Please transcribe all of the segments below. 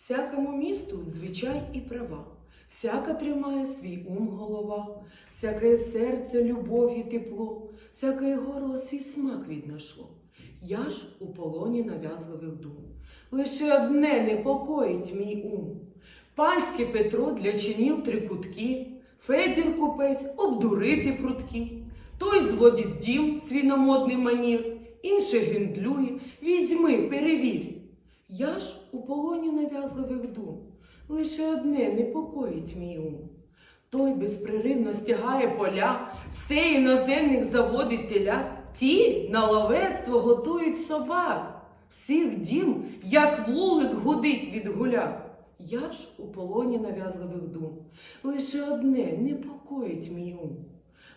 Всякому місту звичай і права, всяка тримає свій ум голова, всяке серце любов і тепло, всяке горло свій смак віднашло. Я ж у полоні нав'язливих дум. Лише одне непокоїть мій ум. Панське Петро для чинів трикутки, Федір купець обдурити прутки. Той зводить дім свій на модний манір, інший гендлює, візьми, перевір. Я ж у полоні нав'язливих дум, лише одне непокоїть мій ум. Той безпреривно стягає поля, все іноземних заводить теля, ті на ловецтво готують собак. Всіх дім, як вулик гудить від гуляк. Я ж у полоні нав'язливих дум, лише одне непокоїть мій ум.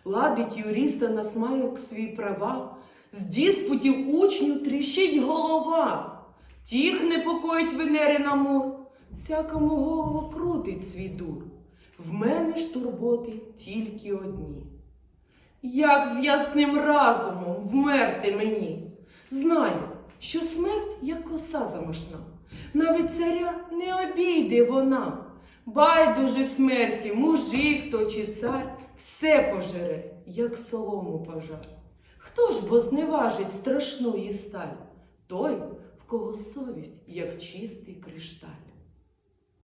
Ладить юриста на смайок свій права, з диспутів учню тріщить голова. Тіх непокоїть Венери на мур, всякому голову крутить свій дур. В мене ж турботи тільки одні. Як з ясним разумом вмерти мені? Знаю, що смерть як коса замашна, навіть царя не обійде вона. Байдуже смерті, мужик то чи цар, все пожере, як солому пожар. Хто ж бо зневажить страшної сталь? Той, кого совість, як чистий кришталь.